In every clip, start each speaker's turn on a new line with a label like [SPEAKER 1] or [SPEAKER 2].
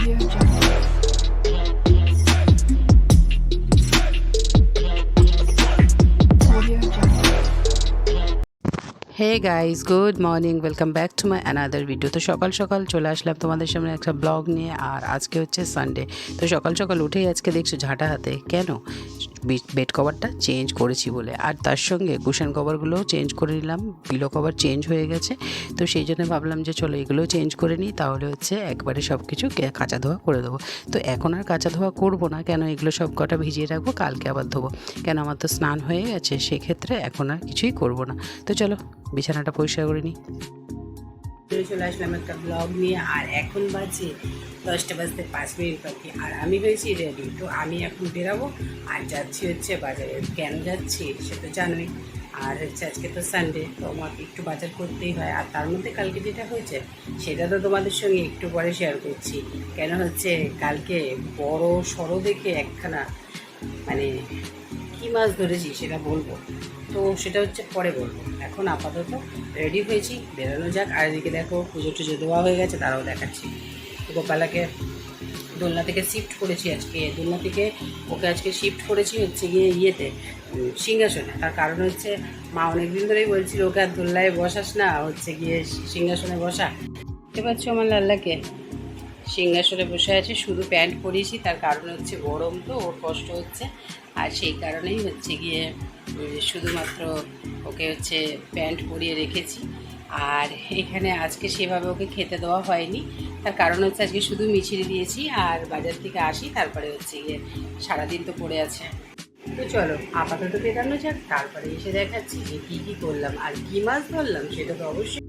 [SPEAKER 1] Hey guys good morning welcome back to my another video তো সকাল সকাল চলে আসলাম তোমাদের সামনে একটা ব্লগ নিয়ে, আর আজকে হচ্ছে সানডে তো সকাল সকাল উঠেই আজকে দেখছ ঝাঁটা হাতে। কেন? বেড কভারটা চেঞ্জ করেছি বলে। আর তার সঙ্গে কুশন কভারগুলোও চেঞ্জ করে নিলাম। পিলো কভার চেঞ্জ হয়ে গেছে। তো সেই জন্য ভাবলাম যে চলো এগুলোও চেঞ্জ করে নিই, তাহলে হচ্ছে একবারে সব কিছু কাঁচা ধোয়া করে দেবো। তো এখন আর কাঁচা ধোয়া করব না, কেন এগুলো সব কটা ভিজিয়ে রাখব, কালকে আবার ধোবো। কেন আমার তো স্নান হয়ে গেছে, সেক্ষেত্রে এখন আর কিছুই করব না। তো চলো, বিছানাটা পরিষ্কার করে নিই। চলে আসলাম একটা ব্লগ নিয়ে। আর এখন বাজে দশটা বাজতে পাঁচ মিনিট বাকি। আর আমি হয়েছি রেডি তো আমি এখন বেরাবো, আর যাচ্ছি হচ্ছে বাজারে। কেন যাচ্ছি সে তো জানোই। আর হচ্ছে আজকে তো সানডে তো আমাকে একটু বাজার করতেই হয়। আর তার মধ্যে কালকে যেটা হয়েছে, সেটা তো তোমাদের সঙ্গে একটু পরে শেয়ার করছি। কেন হচ্ছে কালকে বড় সড়ো দেখে একখানা মানে কী মাছ ধরেছি সেটা বলব। তো সেটা হচ্ছে পরে বলব। এখন আপাতত রেডি হয়েছি, বেরোনো যাক। আর এদিকে দেখো পুজো টুজো দেওয়া হয়ে গেছে, তারাও দেখাচ্ছি। গোপালাকে দোলনা থেকে শিফট করেছি আজকে। দোলনা থেকে ওকে আজকে শিফট করেছি হচ্ছে গিয়ে ইয়েতে সিংহাসনে। তার কারণ হচ্ছে মা অনেকদিন ধরেই বলছিল, ওকে আর দোলনায় বসাস না, হচ্ছে গিয়ে সিংহাসনে বসা। দেখতে পাচ্ছ আমার লাল্লাকে। সিংহাসনে বসে আছে, শুধু প্যান্ট পরিয়েছি, তার কারণ হচ্ছে গরম তো, ওর কষ্ট হচ্ছে। আর সেই কারণেই হচ্ছে গিয়ে শুধুমাত্র ওকে হচ্ছে প্যান্ট পরিয়ে রেখেছি। আর এখানে আজকে সেভাবে ওকে খেতে দেওয়া হয়নি। তার কারণ হচ্ছে আজকে শুধু মিছিয়ে দিয়েছি আর বাজার থেকে আসি, তারপরে হচ্ছে গিয়ে সারাদিন তো পড়ে আছে। তো চলো, আপাতত বেরানো যাক, তারপরে এসে দেখাচ্ছি যে কী কী করলাম আর কী মাছ ধরলাম, সেটা তো অবশ্যই।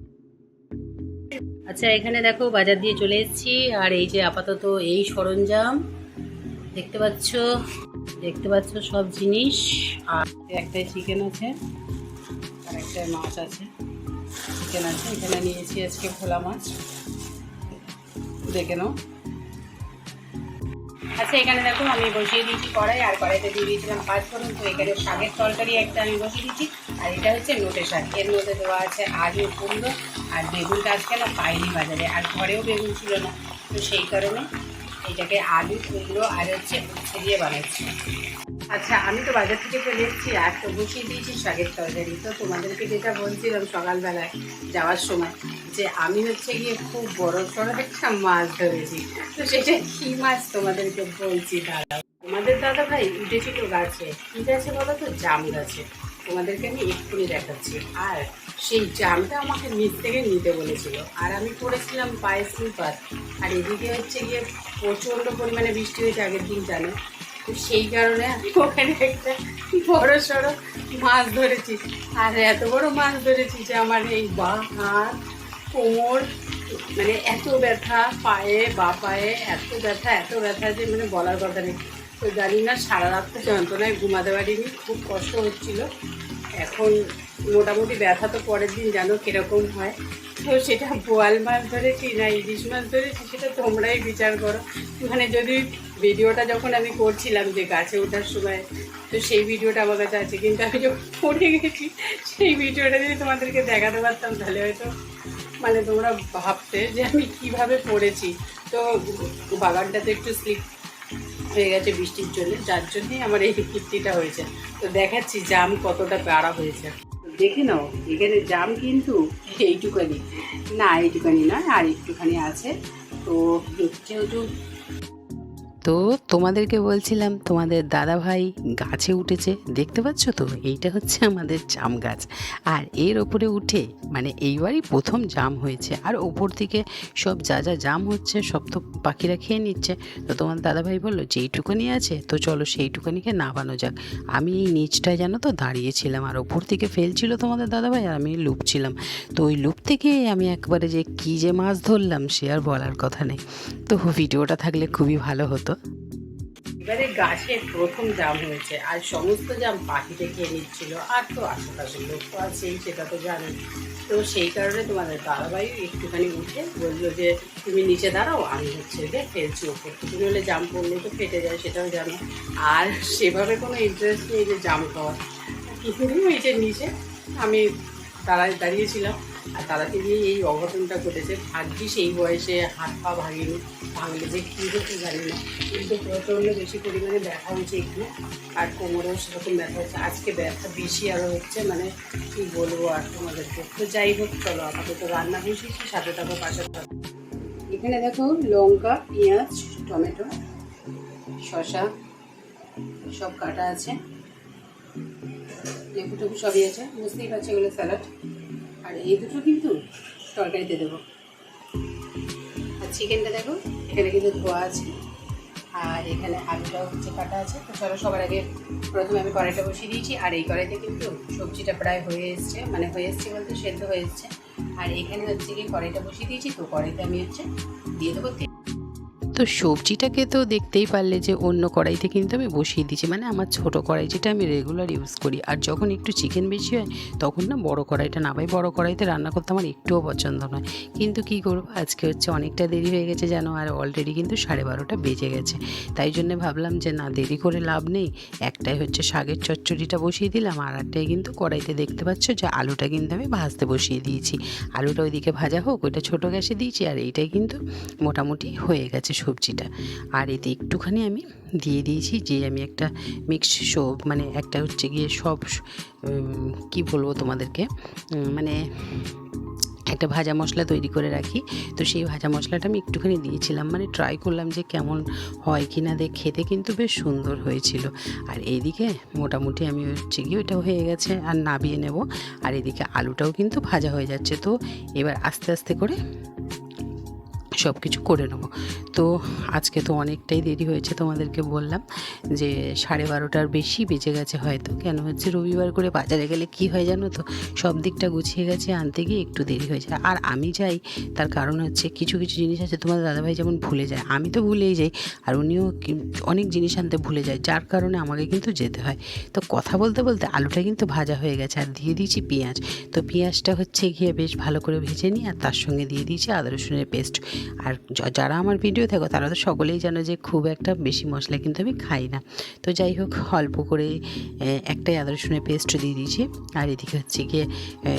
[SPEAKER 1] আচ্ছা এখানে দেখো বাজার দিয়ে চলে এসেছি, আর এই যে আপাতত এই সরঞ্জাম, দেখতে পাচ্ছ? দেখতে পাচ্ছ সব জিনিস, আর একটাই চিকেন আছে, আর একটা মাছ আছে। চিকেন আছে, এখানে নিয়েছি আজকে ভোলা মাছ। দেখে নাও। আচ্ছা এখানে দেখো আমি বসিয়ে দিয়েছি কড়াই, আর কড়াইতে দিয়ে দিয়েছিলাম পাঁচ ফোড়ন। তো এখানে শাকের তরকারি একটা আমি বসিয়ে দিয়েছি, আর এটা হচ্ছে নোটে শাক। এর মধ্যে দেওয়া আছে আলু, কুমড়ো, আর বেগুনটা আজকে না পাইনি বাজারে, আর ঘরেও বেগুন ছিল না। তো সেই কারণে এটাকে আলু, কুমড়ো, আর হচ্ছে উচ্ছে দিয়ে বানাচ্ছি। আচ্ছা আমি তো বাজার থেকে চলে এসেছি আর তো বসিয়ে দিয়েছি? শাকের তরকারি। তো তোমাদেরকে যেটা বলছিলাম সকালবেলায় যাওয়ার সময়, যে আমি হচ্ছে গিয়ে খুব বড় সড়ো একটা মাছ ধরেছি। তো সেটা কি মাছ তোমাদেরকে বলছি, দাদা? তোমাদের দাদা ভাই উঠেছিল গাছে। কি গাছে বলো তো? জাম গাছে। তোমাদেরকে আমি এক্ষুনি দেখাচ্ছি। আর সেই জামটা আমাকে নিচ থেকে নিতে বলেছিল। আর আমি পড়েছিলাম পায়ে স্লিপার আর এদিকে হচ্ছে গিয়ে প্রচণ্ড পরিমাণে বৃষ্টি হয়েছে আগের দিন জানো তো সেই কারণে ওখানে একটা বড় সড়ো মাছ ধরেছি। আর এত বড় মাছ ধরেছি যে আমার এই বা, হাত, কোমর মানে এত ব্যথা, পায়ে, বা পায়ে এত ব্যথা এত ব্যথা যে মানে বলার কথা নেই। তো জানি না, সারা রাত্রে যন্ত্রণায় ঘুমাতে পারিনি, খুব কষ্ট হচ্ছিল। এখন মোটামুটি ব্যথা তো পরের দিন জানো কীরকম হয়। তো সেটা বোয়াল মাছ ধরেছি না ইলিশ মাছ ধরেছি সেটা তোমরাই বিচার করো। মানে যদি ভিডিওটা যখন আমি করছিলাম যে গাছে ওঠার সময়, তো সেই ভিডিওটা আমার কাছে আছে। কিন্তু আমি যখন পড়ে গেছি, সেই ভিডিওটা যদি তোমাদেরকে দেখাতে পারতাম, তাহলে হয়তো মানে তোমরা ভাবতে যে আমি কীভাবে পড়েছি। তো বাগানটা তো একটু স্লিপ হয়ে গেছে বৃষ্টির জন্য, যার জন্যই আমার এই কীর্তিটা হয়েছে। তো দেখাচ্ছি জাম কতটা বাড়া হয়েছে। দেখে নাও এখানে জাম কিন্তু এইটুখানি না এইটুখানি নয় আর একটুখানি আছে। তো যেহেতু তো তোমাদেরকে বলছিলাম, তোমাদের দাদা ভাই গাছে উঠেছে। দেখতে পাচ্ছ তো? এইটা হচ্ছে আমাদের জাম গাছ। আর এর ওপরে উঠে মানে এইবারই প্রথম জাম হয়েছে। আর ওপর থেকে সব যা যা জাম হচ্ছে, সব তো পাখিরা খেয়ে নিচ্ছে। তো তোমার দাদাভাই বলল, যেইটুকুনি আছে, তো চলো সেইটুকুনিকে নামানো যাক। আমি এই নিচটায় জানো তো দাঁড়িয়েছিলাম, আর ওপর থেকে ফেলছিল তোমাদের দাদাভাই, আর আমি লুপছিলাম। তো ওই লুপ থেকে আমি একবারে যে কী যে মাছ ধরলাম, সে আর বলার কথা নেই। তো ভিডিওটা থাকলে খুবই ভালো হতো। এবারে গাছে প্রথম জাম হয়েছে, আর সমস্ত জাম পাখিতে খেয়ে নিচ্ছিল, আর তো আশেপাশের লোক তো আছেই, সেটা তো জানেন তো সেই কারণে তোমাদের দাদাভাই একটুখানি উঠে বলল যে, তুমি নিচে দাঁড়াও, আমি হচ্ছে যে ফেলছি ওপর তুমি হলে জাম পড়লে তো ফেটে যায়, সেটাও জানো। আর সেভাবে কোনো ইন্টারেস্ট নেই যে জাম খাওয়ার। কিছুদিন ওই যে নিচে আমি দাঁড়ায় দাঁড়িয়েছিলাম আর তারাকে দিয়ে এই অঘটনটা ঘটেছে? ভাগ্যিস এই বয়সে হাত পা ভাঙেনি, ভাঙলে যে কী হতে জানি না কিন্তু প্রচণ্ড বেশি পরিমাণে ব্যথা হচ্ছে একটু, আর কোমরেও সেরকম ব্যথা হচ্ছে। আজকে ব্যথা বেশি আরও হচ্ছে মানে কী বলব আর তোমাদেরকে তো যাই হোক, চলো আপাতত রান্না বসিয়েছি, সাথে থাকো পাশে থাকো। এখানে দেখো লঙ্কা, পেঁয়াজ, টমেটো, শসা সব কাটা আছে। লেবু সবই আছে, বুঝতেই পারছি এগুলো স্যালাড আর এই দুটো কিন্তু তরকারিতে দেবো। আর চিকেনটা দেখো, এখানে কিন্তু ধোয়া আছে। আর এখানে আলুটাও হচ্ছে কাটা আছে। তো চলো সবার আগে প্রথমে আমি কড়াইটা বসিয়ে দিয়েছি। আর এই কড়াইতে কিন্তু সবজিটা প্রায় হয়ে এসছে মানে হয়ে এসছে বলতে সেদ্ধ হয়ে এসছে। আর এখানে হচ্ছে কি কড়াইটা বসিয়ে দিয়েছি। তো কড়াইতে আমি হচ্ছে দিয়ে দেবো তেল
[SPEAKER 2] তো সবজিটাকে তো দেখতেই পারলে যে অন্য কড়াইতে কিন্তু আমি বসিয়ে দিয়েছি। মানে আমার ছোট কড়াই যেটা আমি রেগুলার ইউজ করি। আর যখন একটু চিকেন বেশি হয়, তখন না বড় কড়াইটা নামাই বড় কড়াইতে রান্না করতে আমার একটুও পছন্দ নয়। কিন্তু কি করব, আজকে হচ্ছে অনেকটা দেরি হয়ে গেছে যেন, আর অলরেডি কিন্তু সাড়ে বারোটা বেজে গেছে। তাই জন্য ভাবলাম যে না, দেরি করে লাভ নেই। একটাই হচ্ছে শাকের চচ্চড়িটা বসিয়ে দিলাম, আর একটাই কিন্তু কড়াইতে দেখতে পাচ্ছ যে আলুটা কিন্তু আমি ভাজতে বসিয়ে দিয়েছি। আলুটা ওইদিকে ভাজা হোক, ওইটা ছোটো গ্যাসে দিয়েছি, আর এইটাই কিন্তু মোটামুটি হয়ে গেছে সবজিটা। আর এতে একটুখানি আমি দিয়ে দিয়েছি যে আমি একটা মিক্স সব মানে একটা হচ্ছে গিয়ে সব কি বলব তোমাদেরকে? মানে একটা ভাজা মশলা তৈরি করে রাখি। তো সেই ভাজা মশলাটা আমি একটুখানি দিয়েছিলাম। মানে ট্রাই করলাম যে কেমন হয় কি না দেখ খেতে কিন্তু বেশ সুন্দর হয়েছিল। আর এইদিকে মোটামুটি আমি হচ্ছে গিয়ে ওইটা হয়ে গেছে আর নাবিয়ে নেব। আর এদিকে আলুটাও কিন্তু ভাজা হয়ে যাচ্ছে। তো এবার আস্তে আস্তে করে সব কিছু করে নেব। তো আজকে তো অনেকটাই দেরি হয়েছে তোমাদেরকে বললাম যে সাড়ে বারোটার বেশি বেজে গেছে হয়তো। কেন হচ্ছে রবিবার করে বাজারে গেলে কি হয় জানো তো? সব দিকটা গুছিয়ে গেছে, আনতে গিয়ে একটু দেরি হয়ে যায়। আর আমি যাই, তার কারণ হচ্ছে কিছু কিছু জিনিস আছে, তোমার দাদাভাই যেমন ভুলে যায়, আমি তো ভুলেই যাই। আর উনিও অনেক জিনিস আনতে ভুলে যায়, যার কারণে আমাকে কিন্তু যেতে হয়। তো কথা বলতে বলতে আলুটা কিন্তু ভাজা হয়ে গেছে, আর দিয়ে দিয়েছি পেঁয়াজ। তো পেঁয়াজটা হচ্ছে গিয়ে বেশ ভালো করে ভেজে নিই আর তার সঙ্গে দিয়ে দিয়েছি আদা, রসুনের পেস্ট। আর যারা আমার ভিডিও দেখো, তারা তো সকলেই জানো যে খুব একটা বেশি মশলা কিন্তু আমি খাই না। তো যাই হোক, অল্প করে একটাই আদা, রসুনের পেস্ট দিয়ে দিয়েছি। আর এদিকে হচ্ছে গিয়ে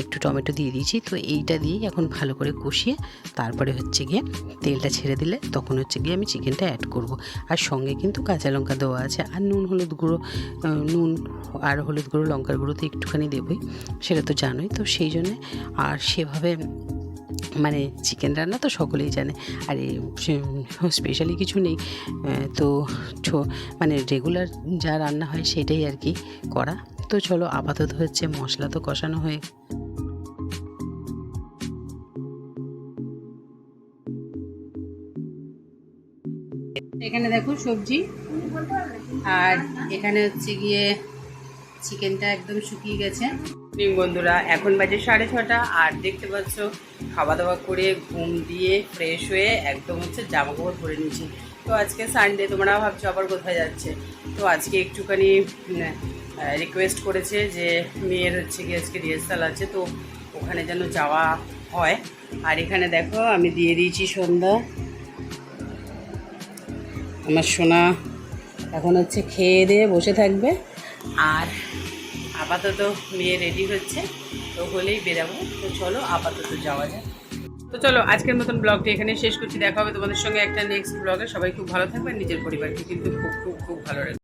[SPEAKER 2] একটু টমেটো দিয়ে দিয়েছি। তো এইটা দিয়েই এখন ভালো করে কষিয়ে, তারপরে হচ্ছে গিয়ে তেলটা ছেড়ে দিলে তখন হচ্ছে গিয়ে আমি চিকেনটা অ্যাড করব। আর সঙ্গে কিন্তু কাঁচা লঙ্কা দেওয়া আছে। আর নুন, হলুদ গুঁড়ো নুন আর হলুদ গুঁড়ো, লঙ্কার গুঁড়ো তো একটুখানি দেবই, সেটা তো জানোই। তো সেই জন্যে আর সেভাবে মানে চিকেন রান্না তো সকলেই জানে। আর স্পেশালি কিছু নেই। তো মানে রেগুলার যা রান্না হয় সেটাই আর কি করা। তো চলো আপাতত হচ্ছে মশলা তো কষানো হয়ে
[SPEAKER 1] এখানে দেখো সবজি। আর এখানে হচ্ছে গিয়ে চিকেনটা একদম শুকিয়ে গেছে। বন্ধুরা, এখন বাজে সাড়ে ছটা, আর দেখতে পাচ্ছ খাওয়া দাওয়া করে ঘুম দিয়ে ফ্রেশ হয়ে একদম হচ্ছে জামা কাপড় পরে নিয়েছি। তো আজকে সানডে তোমরা ভাবছ আবার কোথায় যাচ্ছে? তো আজকে একটুখানি রিকোয়েস্ট করেছে যে মেয়ের হচ্ছে গিয়ে আজকে রিহার্সাল আছে, তো ওখানে যেন যাওয়া হয়। আর এখানে দেখো, আমি দিয়ে দিয়েছি সন্ধ্যা। আমার সোনা এখন হচ্ছে খেয়ে দিয়ে বসে থাকবে। আর আপাতত মেয়ে রেডি হচ্ছে। তো হলেই বেরাবো। তো চলো, আপাতত যাওয়া যায় তো চলো, আজকের মতন ব্লগটি এখানে শেষ করছি। দেখা হবে তোমাদের সঙ্গে একটা নেক্সট ব্লগে সবাই খুব ভালো থাকবে নিজের পরিবারকে কিন্তু খুব খুব খুব ভালো রাখবে